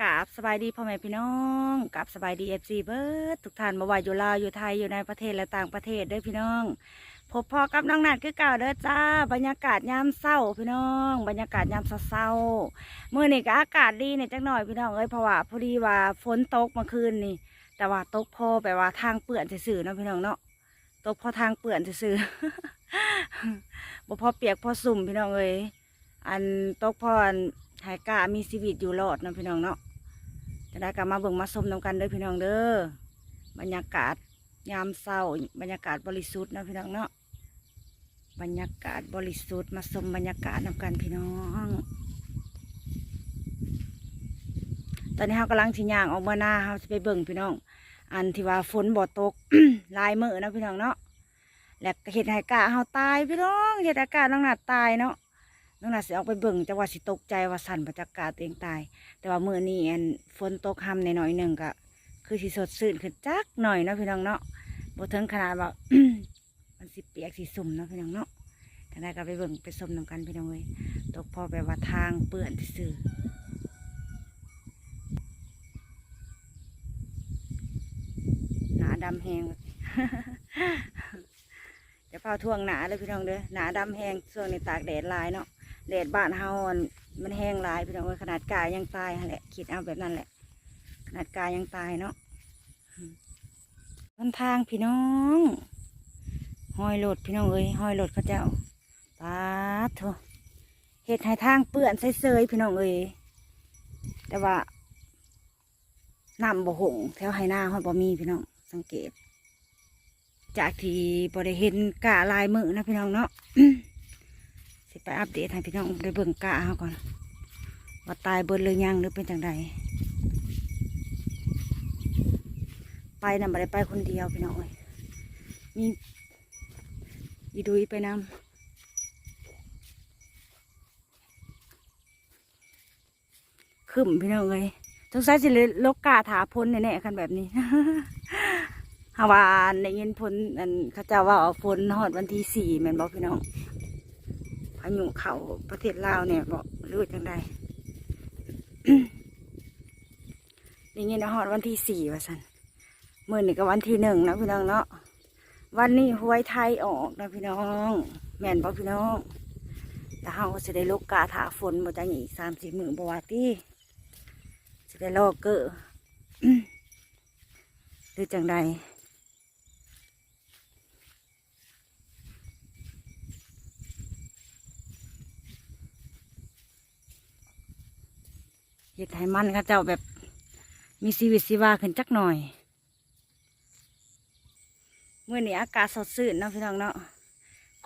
กาบสบายดีพ่อแม่พี่น้องกับสบายดีเอฟซีเบิร์ดทุกท่านมาว่าอยู่ลาวอยู่ไทยอยู่ในประเทศและต่างประเทศเด้อพี่น้องพบพอกับน้องนัดคือเก่าเด้อจ้า บรรยากาศยามเศร้าพี่น้อง บรรยากาศยามเศร้าๆมื่อนี่ก็อากาศดีเนี่ยจักหน่อยพี่น้องเอ้ยเพราะว่าพอดีว่าฝนตกเมื่อคืนนี่ แต่ว่าตกพอแปลว่าทางเปื่อนซื่อเนาะพี่น้องเนาะตกพอทางเปื่อนซื่อบ่พอเปียกพอสุ่มพี่น้องเอ้ย อันตกพออันหายกามีชีวิตอยู่รอดนะพี่น้องเนาะจะได้กลับมาเบิ่งมาชมน้ำกันเด้อพี่น้องเด้อบรรยากาศยามเศร้าบรรยากาศบริสุทธิ์นะพี่น้องเนาะบรรยากาศบริสุทธิ์มาชมบรรยากาศน้ำกันพี่น้อง ตอนนี้เรากำลังชิย่างออกมาหน้าเราจะไปเบิ่งพี่น้อง อันที่ว่าฝนบ่ตกลายมือนะพี่น้องเนาะแล้วเห็ดหายกะเฮาตายพี่น้องเห็ดอากาศน้องหนาตายเนาะ น้องหนาดสิออกไปเบิ่งจังว่าสิตกใจว่าสั่นประจักกาตัวเองตาย แต่ว่ามื้อนี้อันฝนตกหำในหน่อยหนึ่งก็คือสิสดชื่นขึ้นจักหน่อยเนาะพี่น้องเนาะบ่ถึงขนาดว่ามันสิเปียกสิสุ่มเนาะพี่น้องเนาะก็ได้ก็ไปเบิ่งไปส้มนำกันพี่น้องเลยตกพอแบบว่าทางเปื้อนซื่อหนาดำแหงเดี๋ยวเผาท่วงหนาเลยพี่น้องเด้อหนาดำแหงช่วงในตากแดดลายเนาะ แดดบ้านเฮาอันมันแห้งลายพี่น้องเอ้ยขนาดกายยังตายแหละคิดเอาแบบนั้นแหละ ขนาดกายยังตายเนาะต้นทางพี่น้องห้อยโหลดพี่น้องเอ้ยห้อยโหลดเขาเจ้าปาดโถเห็ดให้ทางเปื้อนใส่เซยๆพี่น้องเอ้ยแต่ว่าน้ำบ่หงแถวไหหน้าห้อยบ่มีพี่น้องสังเกต จากที่บริเห็นกะลายมือนะพี่น้องเนาะ สิไปอัปเดตให้พี่น้องได้เบิ่งกะเขาก่อน ว่าตายเบิดเลยยังหรือเป็นจังใดไปนำบ่ได้ไปคนเดียวพี่น้องเอ้ยมีอีดุยไปนำขึ้นพี่น้องเอ้ยสงสัยสิเลยลกกาถาพ้นแน่ๆคันแบบนี้ฮาวานในยินพ้นอันเขาจ้าว่าพ้นฮอดวันที่สี่แมนบอกพี่น้อง พายุเขาประเทศลาวเนี่ยบอกรือว่าจังใดได้ยินว่าฮอดวันที่สี่ว่าสันมื่อนี่ก็วันที่หนึ่งนะพี่น้องเนาะวันนี้หวยไทยออกนะพี่น้อง แม่นบอกพี่น้องแต่เฮาจะได้ลูกกาถาฝนบ่จังอีกสามสี่หมื่นบวาที่จะได้ลอกเกอหรือจังใด ห็ดให้มันเขาเจ้าแบบมีชีวิตชีวาขึ้นจักหน่อยเมื่อนี้อากาศสดชื่นนะพี่น้องเนาะ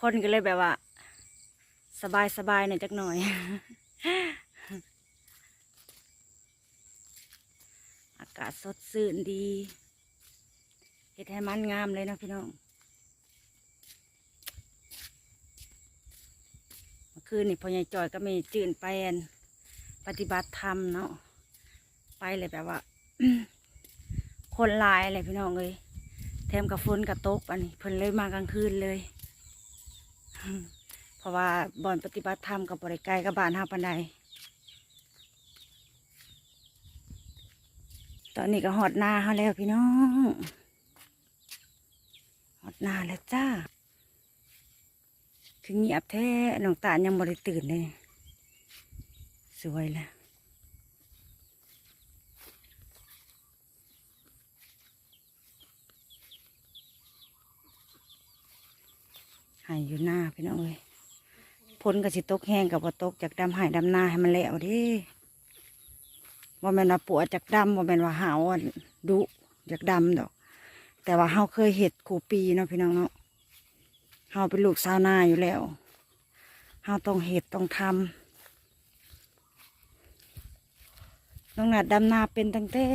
คนก็เลยแบบว่า สบายสบายหน่อยจักหน่อย อากาศสดชื่นดีเห็ดให้มันงามเลยนะพี่น้องเมื่อคืนนี่พอใหญ่จอยก็ม่จื่นไปอัน ปฏิบัติธรรมเนาะไปเลยแบบว่า คนลายอะไรพี่น้องเลยแถมกับฝนกับตกอันนี้เพิ่นเลยมากลางคืนเลย เพราะว่าบ่อนปฏิบัติธรรมกับบริไกลกับบ้านห้าปันใดตอนนี้ก็หอดหน้าเขาแล้วพี่น้องหอดหน้าแล้วจ้า คือเงียบแท้น้องตาลยังบริตื่นเลย วยแล้วหายอยู่หน้าพี่น้องเอ้ยพ้นกับสิตกแห้งกับว่าตกจากดำหายดำหน้าให้มันแล้วดิว่าม่นว่าปวดจากดำว่าม่นว่าหาวดุจากดำดอก แต่ว่าเฮาเคยเห็ดขูปีเนาะพี่น้องเนาะเฮาเป็นลูกสาวนาอยู่แล้วเฮาต้องเห็ดต้องทำ น้องหนาดดำนาเป็นตั้งแต่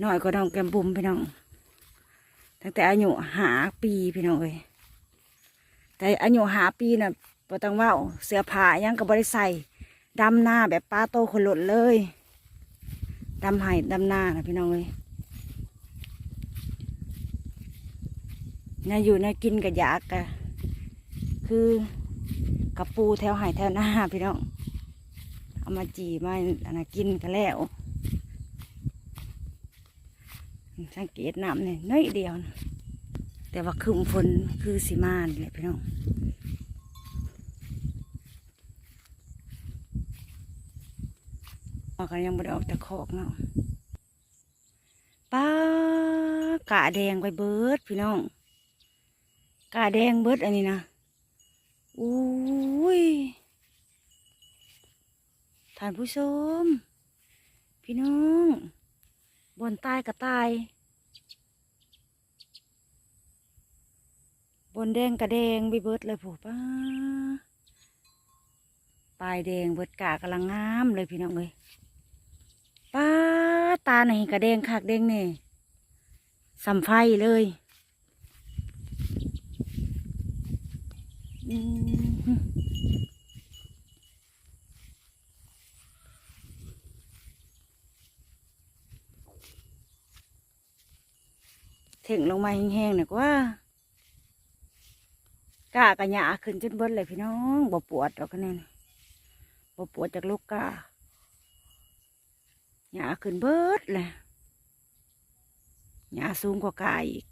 หน้อยก็น้องแกมบุมพี่น้อง ตั้งแต่อายุหาปีพี่น้องเอ้ยแต่อายุหาปีน่ะบ่ต้องว่าเสื้อผ้ายังก็บ่ได้ใส่ดำหน้าแบบป้าโตคนหลดเลยดำไห้ดำหน้านะพี่น้องเอ้ยน่าอยู่น่ากินกับยากะคือกับปูแถวไห้แถวหน้าพี่น้อง เอามาจีมาอันนะกินกันแล้วสังเกตน้ำเนี่ยน้อยเดียวนะแต่ว่าคืมฝนคือสีมานเลยพี่น้องออกกันยังไม่ได้ออกจากคอกเนาะป้ากะแดงไปเบิดพี่น้องกะแดงเบิดอันนี้นะอุ้ย ท่านผู้ชม พี่น้อง บนตายก็ตาย บนแดงกระแดงไปเบิดเลยผู้ป้าปลายแดงเบิดกากำลังงามเลยพี่น้องเลยป้าตาไหนกระแดงขากแดงเนี่ยสัมไฟเลย อืม ถึงลงมาแห้งๆหน่อยกว่ากากระหยาขึ้นจนเบิดเลยพี่น้องบ่ปวดหรอกคะแนนบ่ปวดจากลูกกาหยาขึ้นเบิดเลยหยาสูงกว่ากาอีก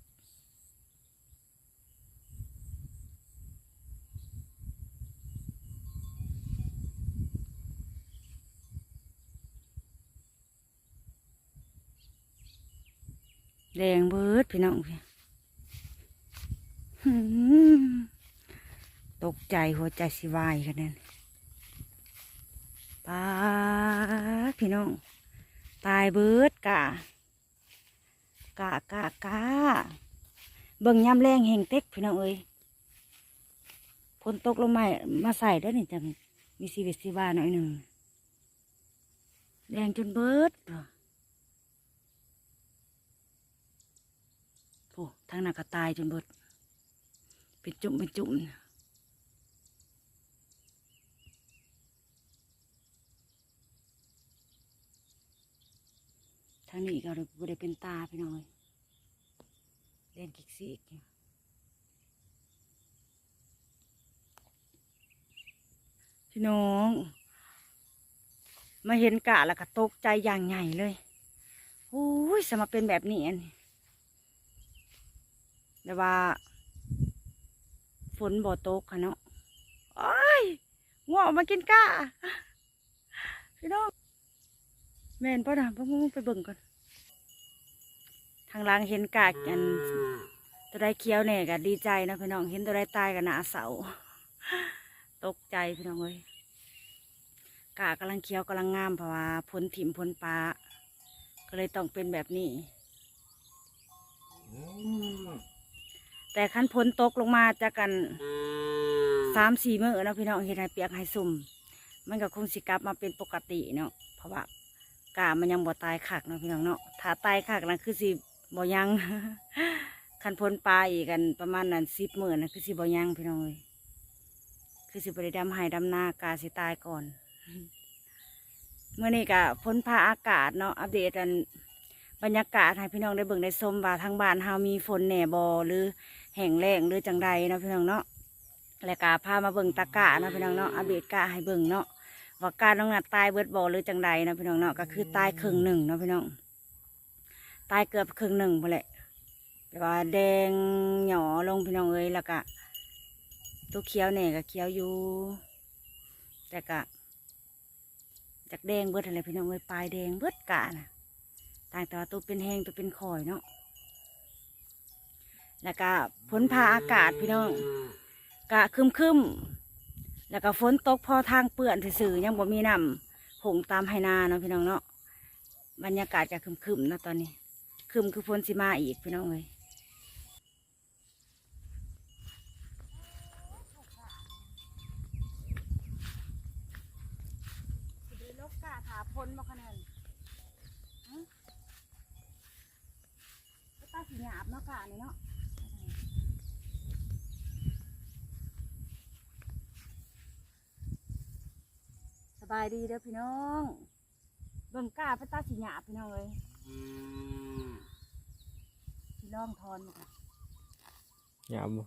แดงเบิดพี่น้องพี่ตกใจหัวใจสิวายกันนั่นป้าพี่น้อง ตายเบิดกะกะกะกะเบิ่งยำแรงแห่งเต็กพี่น้องเอ้ยฝนตกลงมามาใส่ได้อนี่จังมีชีวิตชีวาหน่อยหนึ่งแดงจนเบิด โอ้ทางหน้าก็ตายจนเบิดเป็นจุ่มเป็นจุ่มทางนี้ก็เลยบ่ได้เป็นตาพี่น้อยเล่นกิกซีกพี่น้อง มาเห็นกะแล้วก็ตกใจอย่างใหญ่เลยโอ้ยสมาเป็นแบบนี้อันนี้ แต่ว่า ฝนบ่ตกค่ะเนาะโอ้ยง่วงมากินก้าพี่น้องแม่นป่ะนะพ่อมึงไปเบิ่งก่อน ทางล่างเห็นกากัน ตัวได้เคี้ยวเนี่ยก็ดีใจนะพี่น้องเห็นตัวได้ตายกันหนาเสาตกใจพี่น้องเอ้ยกากำลังเคี้ยวกำลังงามเพราะว่าพ้นถิ่มพ้นปลาก็เลยต้องเป็นแบบนี้ แต่ขั้นพ้นตกลงมาจากกันสามสี่มื้อเนาะพี่น้องเห็นให้เปียกให้สุ่ม มันก็คงสิกลับมาเป็นปกติเนาะเพราะว่ากามันยังบ่ตายขักเนาะพี่น้องเนาะถ้าตายขักนั่นคือสิบ่ยังคันพ้นปลาอีกกันประมาณนั้นสิบมื้อนั่นคือสิบ่ยังพี่น้องเลยคือสิบริดำให้ดำนากาสิตายก่อนเมื่อนี้ก็พ้นพาอากาศเนาะอัปเดตกันบรรยากาศให้พี่น้องได้เบิ่งได้ชมว่าทางบ้านเฮามีฝนแหน่บอหรือ แห้งแล้งหรือจังใดเนาะพี่น้องเนาะแล้วก็พามาเบิ่งตะกะเนาะพี่น้องเนาะอัปเดตกะให้เบิ่งเนาะว่าการน้องนัดตายเบิดบ่หรือจังใดเนาะพี่น้องเนาะก็คือตายครึ่งหนึ่งเนาะพี่น้องตายเกือบครึ่งหนึ่งไปแหละแต่ว่าแดงหย่อลงพี่น้องเอ้ยแล้วก็ตัวเขียวเนี่ยก็เขียวอยู่แต่ก็จากแดงเบิดอะไรพี่น้องเอ้ยปลายแดงเบิดกะนะต่างแต่ว่าตัวเป็นแห้งตัวเป็นข่อยเนาะ แล้วก็ฝนพาอากาศพี่น้องกะคึมคึมๆแล้วก็ฝนตกพอทางเปื่อนสื่อๆยังบ่มีน้ำหงตามไหนาเนาะพี่น้องเนาะบรรยากาศจะคึมคึมๆนะตอนนี้ คึมคือฝนสิมาอีกพี่น้องเลยลกกาถาพลมาขนาดตาสีหยาบเนาะกะนี่เนาะ บายดีเด้อพี่น้องเบิ่งกล้าพระตาสีหยาบพี่น้องเลยพี่ลองทอนมาค่ะยามบ่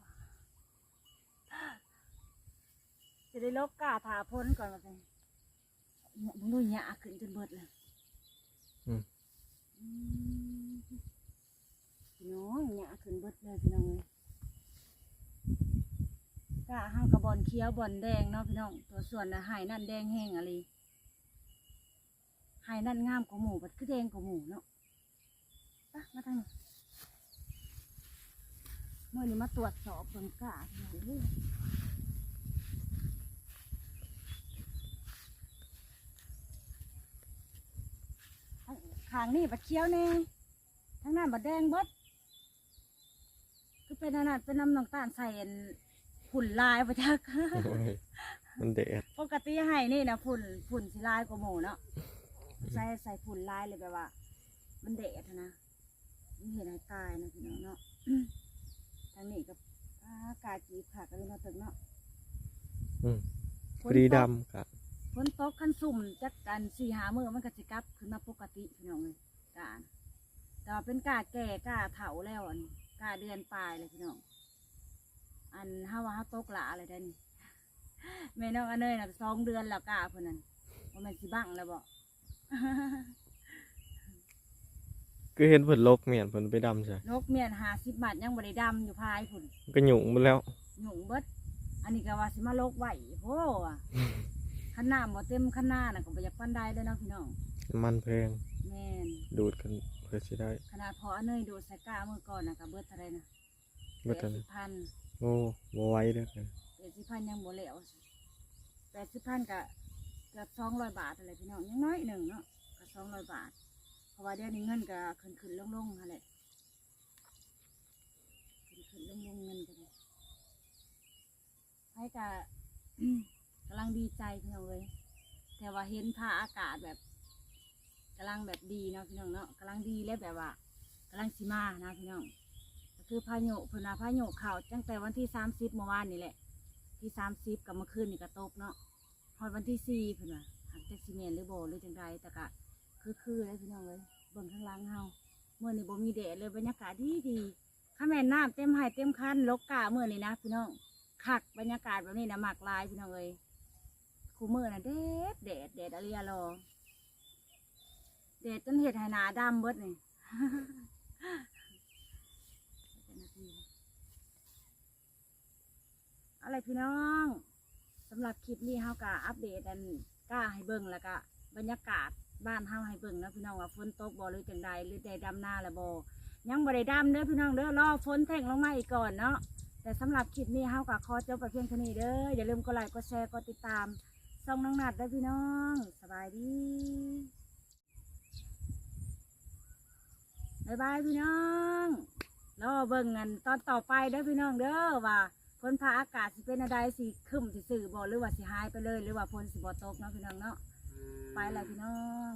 จะได้ลบกล้าถาพ้นก่อนมาเลยเนี่ยมึงดูหยาขึ้นจนเบิดเลยอืมอืมพี่น้องหยาขึ้นเบิดเลยพี่น้องเลย กะห้าวกระบอนเขียวบอนแดงเนาะพี่น้อง ตัวส่วนนะไห้นั่นแดงแห้งอะไรไห้นั่นงามกว่าหมูบัดคือแดงกว่าหมูเนาะปะมาทางนี้เมื่อนี้มาตรวจสอบเบิ่งกะพี่น้องขางนี่บัดเขียวแน่ทั้งนั้นบัดแดงบดคือเป็นอันนั้นเป็นน้ำน้ำตาลใส่ ฝุ่นลายประจักโอ้ยมันแดดปกติให้นี่นะฝุ่นฝุ่นสิลายกว่าหมูเนาะใส่ใส่ฝุ่นลายเลยแบบว่า มันเดดนะมันเห็นให้ตายนะพี่น้องเนาะทางนี้กับอากาศจีบขากันเลยมาถึงเนาะอืมฝพนอดีตกดำกะฝนตกขั้นสุ่มจักกันสี่หามือมันก็สิกลับขึ้นมาปกติพี่น้องเลยกาแต่ว่าเป็นกาแก่กาเถาแล้วอันนี้กาเดือนปลายเลยพี่น้อง อันห้าว่าห้าตกหลาอะไรได้นี่แม่น้องอันเนยน่ะสองเดือนแล้วกาเพิ่นนั่นว่ามันสิบังแล้วบ่ก็เห็นเพิ่นลกเมียนเพิ่นไปดำใช่นกเมียนหาสิบบาทยังบริดำอยู่พายพุ่นมันก็หยุ่งหมดแล้ว หยุ่งเบิด อันนี้ก็ว่าสิมาโลกไหวโอ้อะขันหน้าบ่เต็มขันหน้าน่ะก็บ่อยากปันได้เลยเนาะพี่น้องน้ำมันแพงแม่นดูดกันเพื่อสิได้ขนาดพออันเนยดูดใส่กาเมื่อก่อนนะกับเบิดเท่าไรนะเมื่อแปตอนดนั้สินบพัน โอ้บ่ไหว้เด้อกันแปดสิบพันยังบ่เหลวแปดสิบพันกับเกือบสองร้อยบาทอะไรพี่น้องยังน้อยหนึ่งเนาะกับสองร้อยบาท เพราะว่าเดี๋ยวนี้เงินก็ขึ้นขึ้นลงลงๆอะไรขึ้นขึ้นลงลงๆเงินกันให้กะกำลังดีใจพี่น้องเลยแต่ว่าเห็นผ้าอากาศแบบกำลังแบบดีเนาะพี่น้องเนาะกำลังดีและแบบว่ากำลังสิมานะพี่น้อง คือพายุเพนว่าพายุเข่าตั้งแต่วันที่สามสิบเมื่อวานนี่แหละ ที่สามสิบกับเมื่อคืนนี่ก็ตกเนาะพอวันที่สี่เพิ่นว่าหักจากซีเมนหรือโบหรือจังใดแต่ก็คือคือเลยพี่น้องเลยเบิ่งข้างล่างเฮาเมื่อนี่บ่มีแดดเลยบรรยากาศดีดีข้าแม่น้ำเต็มไห่เต็มคันลกกาเมื่อนี่นะพี่น้องคักบรรยากาศแบบนี้นะหมากลายพี่น้องเลยคูเมื่อน่ะแดดแดดแดดอะไรอะรอแดดจนเห็ดไหหนาดำเบิดนี่ อะไรพี่น้องสำหรับคลิปนี้เฮากะอัปเดตอันกล้าให้เบิ่งแล้วก็บรรยากาศบ้านเฮาให้เบิ่งนะพี่น้องว่าฝนตกบ่หรือจังใดหรือได้ดำหน้าล้วบ่ยังบ่ได้ดำเด้อพี่น้องเด้อรอฝนแท่งลงมาอีกก่อนเนาะแต่สำหรับคลิปนี้เฮากะขอจบไปเพียงเท่านี้เด้ออย่าลืมกดไลค์กดแชร์กดติดตามส่องน้องนัดเด้อพี่น้องสบายดีบายบายพี่น้องรอเบิ่งกันตอนต่อไปเด้อพี่น้องเด้อว่า นพาอากาศสิเป็นอะไรสิครึ้มสิสื่อบ่หรือว่าสิหายไปเลย หรือว่าฝนสิบ่ตกเนาะพี่น้องเนาะไปแล้วพี่น้อง